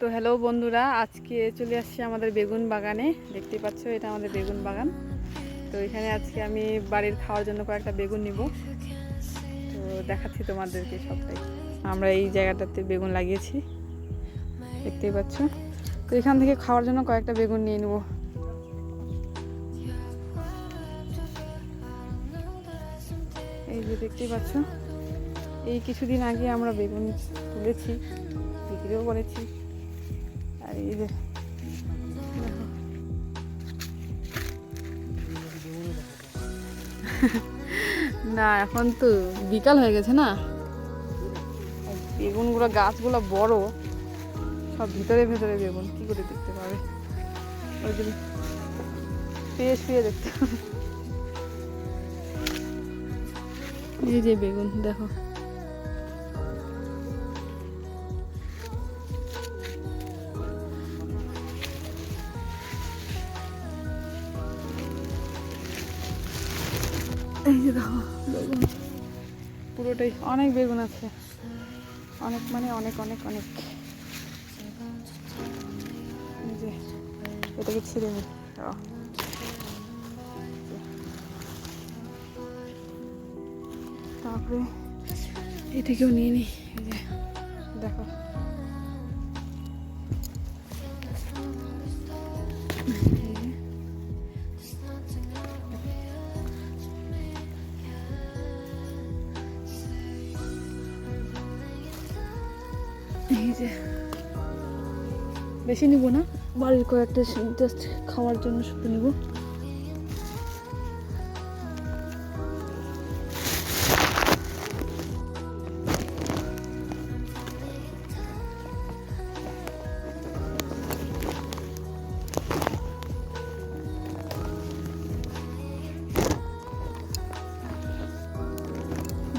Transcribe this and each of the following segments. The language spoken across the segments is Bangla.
তো হ্যালো বন্ধুরা, আজকে চলে আসছি আমাদের বেগুন বাগানে। দেখতেই পাচ্ছ, এটা আমাদের বেগুন বাগান। তো এখানে আজকে আমি বাড়ির খাওয়ার জন্য কয়েকটা বেগুন নিব। তো দেখাচ্ছি তোমাদেরকে সবটাই। আমরা এই জায়গাটাতে বেগুন লাগিয়েছি। দেখতেই পাচ্ছ। তো এখান থেকে খাওয়ার জন্য কয়েকটা বেগুন নিয়ে নেব। এই যে দেখতেই পাচ্ছ, এই কিছুদিন আগে আমরা বেগুন তুলেছি, বিক্রিও করেছি। এই যে না, এখন তো বিকাল হয়ে গেছে না? বেগুনগুলো, গাছগুলো বড়। সব ভিতরে ভেতরে বেগুন, কি করে দেখতে পাবে? ওই জন্য দেখতে হবে। এই যে বেগুন, দেখো। বেগুন পুরোটাই অনেক বেগুন আছে। অনেক মানে অনেক অনেক অনেক। এটাকে ছিঁড়ে নি তারপরে এটাকেও নিয়ে নি। এই যে, দেখো। এই যে। বেশি নিব না, বাড়ির কয়েকটা জাস্ট খাওয়ার জন্য শুধু নিব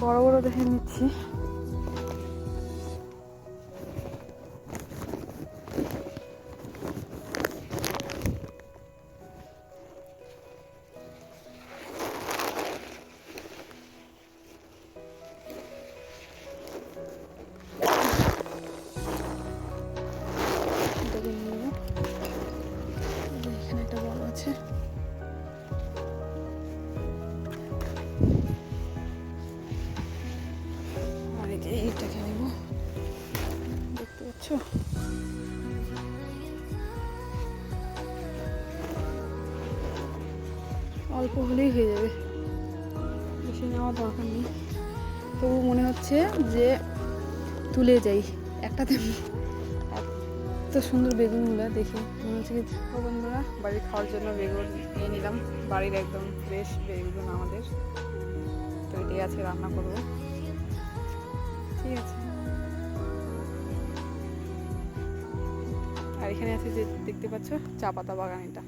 বড় বড় দেখে নিচ্ছি দেখতে পাচ্ছ অল্প হলেই হয়ে যাবে। বেশি নেওয়া দরকার নেই। তবু মনে হচ্ছে যে তুলে যাই। একটাতে এত সুন্দর বেগুনগুলো দেখে। মনে হচ্ছে বন্ধুরা, বাড়ির খাওয়ার জন্য বেগুন নিয়ে নিলাম। বাড়ির একদম ফ্রেশ বেগুন আমাদের। তো এটাই আছে, রান্না করব। ঠিক আছে। আর এখানে আছে যে দেখতে পাচ্ছ চা পাতা বাগান এটা।